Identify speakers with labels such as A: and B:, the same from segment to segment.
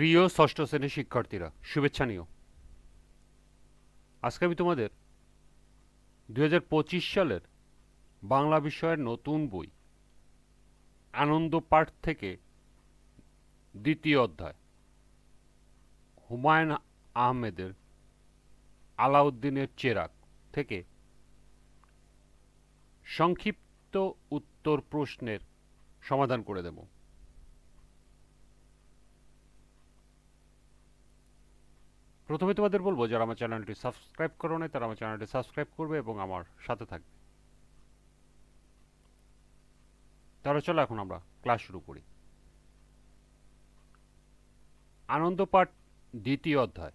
A: প্রিয় ষষ্ঠ শ্রেণির শিক্ষার্থীরা, শুভেচ্ছা নিও। আজকে আমি তোমাদের দু হাজার পঁচিশ সালের বাংলা বিষয়ের নতুন বই, আনন্দ পাঠ থেকে দ্বিতীয় অধ্যায়, হুমায়ুন আহমেদের আলাউদ্দিনের চেরাক থেকে সংক্ষিপ্ত উত্তর প্রশ্নের সমাধান করে দেব। প্রথমে তোমাদের বলব, যারা আমার চ্যানেলটি সাবস্ক্রাইব করো না তারা আমার চ্যানেলটি সাবস্ক্রাইব করবে এবং আমার সাথে থাকবে। তাহলে চলো এখন আমরা ক্লাস শুরু করি। আনন্দপাঠ দ্বিতীয় অধ্যায়,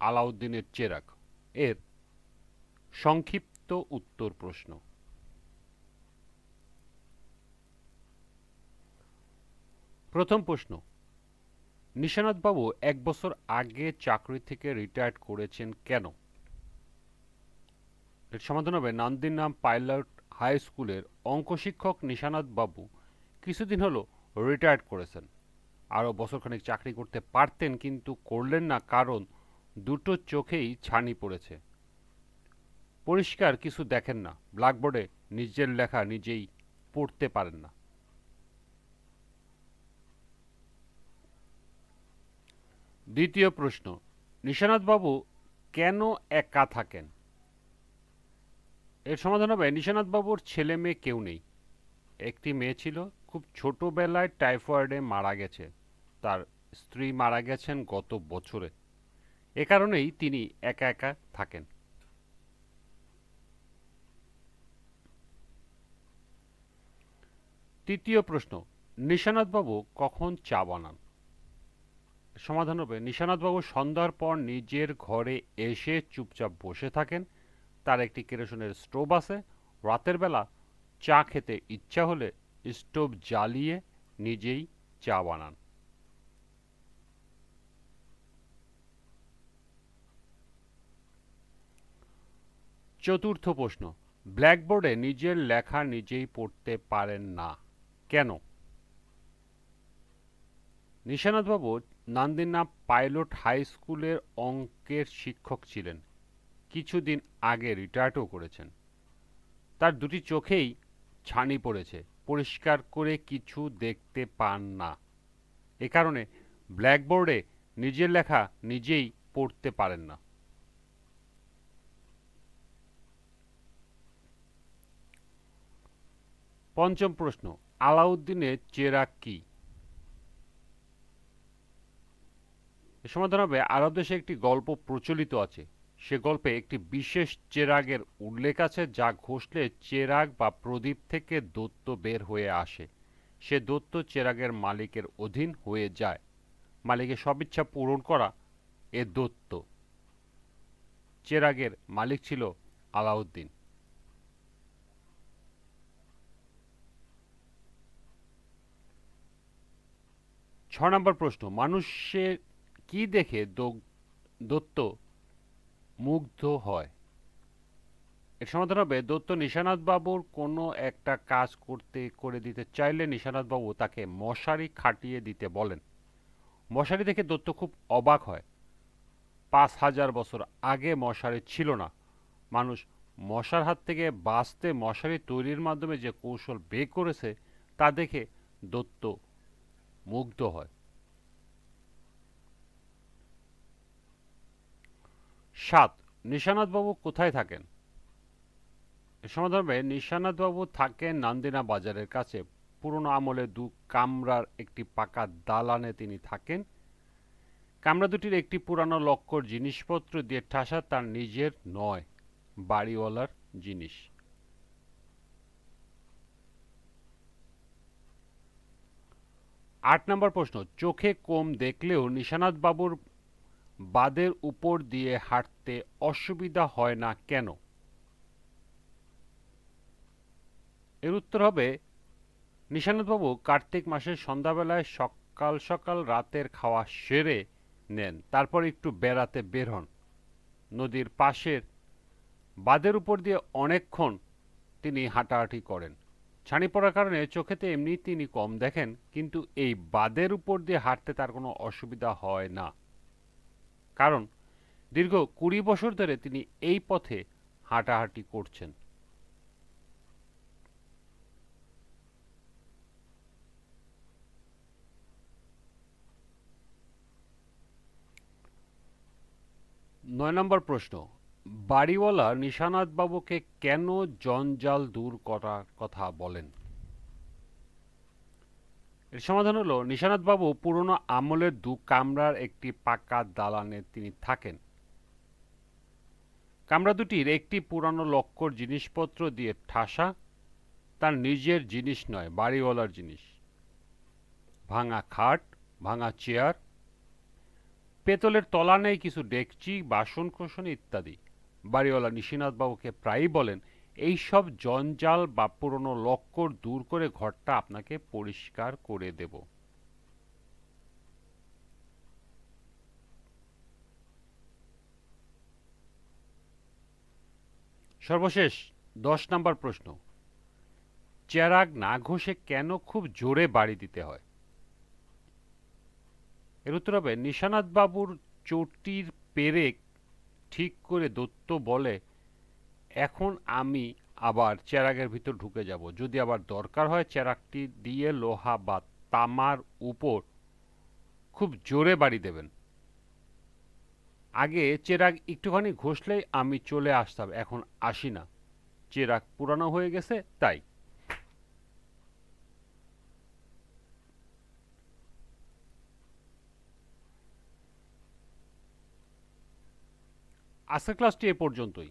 A: আলাউদ্দিনের চেরাক এর সংক্ষিপ্ত উত্তর প্রশ্ন। প্রথম প্রশ্ন নিশানাথবাবু এক বছর আগে চাকরি থেকে রিটায়ার্ড করেছেন কেন? এর সমাধান হবে নান্দির নাম পাইলট হাই স্কুলের অঙ্ক শিক্ষক নিশানাথ বাবু কিছুদিন হলো রিটায়ার্ড করেছেন। আরও বছরখানেক চাকরি করতে পারতেন কিন্তু করলেন না কারণ দুটো চোখেই ছানি পড়েছে। পরিষ্কার কিছু দেখেন না। ব্ল্যাকবোর্ডে নিজের লেখা নিজেই পড়তে পারেন না। দ্বিতীয় প্রশ্ন, নিশানাথবাবু কেন একা থাকেন? এর সমাধান হবে, নিশানাথবাবুর ছেলে মেয়ে কেউ নেই। একটি মেয়ে ছিল, খুব ছোটবেলায় টাইফয়েডে মারা গেছে। তার স্ত্রী মারা গেছেন গত বছরে। এ কারণেই তিনি একা একা থাকেন। তৃতীয় প্রশ্ন, নিশানাথবাবু কখন চা বানান? সমাধান হবে। নিশানাথবাবু সন্ধ্যার পর নিজের ঘরে এসে চুপচাপ বসে থাকেন। তার একটি কেরোসিনের স্টোভ আছে। রাতের বেলা চা খেতে ইচ্ছা হলে স্টোভ জ্বালিয়ে নিজেই চা বানান। চতুর্থ প্রশ্ন, ব্ল্যাকবোর্ডে নিজের লেখা নিজেই পড়তে পারেন না। কেন? নিশানাথবাবু নান্দিনা পাইলট হাই স্কুলের অঙ্কের শিক্ষক ছিলেন। কিছুদিন আগে রিটায়ার্ডও করেছেন। তার দুটি চোখেই ছানি পড়েছে, পরিষ্কার করে কিছু দেখতে পান না। এ কারণে ব্ল্যাকবোর্ডে নিজের লেখা নিজেই পড়তে পারেন না। পঞ্চম প্রশ্ন, আলাউদ্দিনের চেরাগ কি? এ সমাধান আরব দেশে একটি গল্প প্রচলিত আছে। সে গল্পে একটি বিশেষ চেরাগের উল্লেখ আছে, যা ঘষলে চেরাগ বা প্রদীপ থেকে দত্ত বের হয়ে আসে। সে দত্ত চেরাগের মালিকের অধীন হয়ে যায়। মালিকের সব ইচ্ছা পূরণ করা এ দত্ত চেরাগের মালিক ছিল আলাউদ্দিন। ছ নম্বর প্রশ্ন মানুষের কি দেখে দত্ত মুগ্ধ হয়? এর সমাধান হবে দত্ত নিশানাথবাবুর কোনো একটা কাজ করতে, করে দিতে চাইলে নিশানাথবাবু তাকে মশারি খাটিয়ে দিতে বলেন। মশারি দেখে দত্ত খুব অবাক হয়। পাঁচ হাজার বছর আগে মশারি ছিল না। মানুষ মশার হাত থেকে বাঁচতে মশারি তৈরির মাধ্যমে যে কৌশল বের করেছে, তা দেখে দত্ত মুগ্ধ হয়। সাত, নিশানাথবাবু কোথায় থাকেন? সমাধান নিশানাথবাবু থাকেন নান্দিনা বাজারের কাছে। পুরনো আমলে দু কামরার একটি পাকা দালানে তিনি থাকেন। কামরা দুটির একটি পুরানো লক্কর জিনিসপত্র দিয়ে ঠাসা তার নিজের নয়, বাড়িওয়ালার জিনিস। আট নম্বর প্রশ্ন, চোখে কম দেখলেও নিশানাথ বাদের উপর দিয়ে হাঁটতে অসুবিধা হয় না কেন? এর উত্তর হবে, নিশানাথবাবু কার্তিক মাসের সন্ধ্যাবেলায় সকাল সকাল রাতের খাওয়া সেরে নেন, তারপর একটু বেড়াতে বের হন। নদীর পাশের বাদের উপর দিয়ে অনেকক্ষণ তিনি হাঁটাহাঁটি করেন। ছানি পড়ার কারণে চোখেতে এমনি তিনি কম দেখেন, কিন্তু এই বাদের উপর দিয়ে হাঁটতে তার কোনো অসুবিধা হয় না। কারণ দীর্ঘ কুড়ি বছর ধরে তিনি এই পথে হাঁটাহাঁটি করছেন। নয় নম্বর প্রশ্ন, বাড়িওয়ালা নিশানাথ বাবুকে কেন জঞ্জাল দূর করার কথা বলেন? এর সমাধান হলো নিশানাথ বাবু পুরনো আমলের দু কামরার একটি পাকা দালানে তিনি থাকেন। কামরা দুটির একটি পুরানো লক্কর জিনিসপত্র দিয়ে ঠাসা, তার নিজের জিনিস নয়, বাড়িওয়ালার জিনিস। ভাঙা খাট, ভাঙা চেয়ার, পেতলের তলা নেই, কিছু ডেকচি বাসন কোসন ইত্যাদি। বাড়িওয়ালা নিশিনাথ বাবুকে প্রায়ই বলেন এই সব জঞ্জাল বা পুরনো লক্কর দূর করে ঘরটা আপনাকে পরিষ্কার করে দেব। সর্বশেষ, দশ নম্বর প্রশ্ন। চেরাগ না ঘষে কেন খুব জোরে বাড়ি দিতে হয়? এর উত্তর হবে নিশানাথ বাবুর চটির পেরেক ঠিক করে দত্ত বলে এখন আমি আবার চেরাগের ভিতর ঢুকে যাব। যদি আবার দরকার হয় চেরাগটি দিয়ে লোহা বা তামার উপর খুব জোরে বাড়ি দেবেন। আগে চেরাগ একটুখানি ঘষলেই আমি চলে আসতাম, এখন আসি না। চেরাগ পুরানো হয়ে গেছে, তাই। আজকের ক্লাসটি এ পর্যন্তই।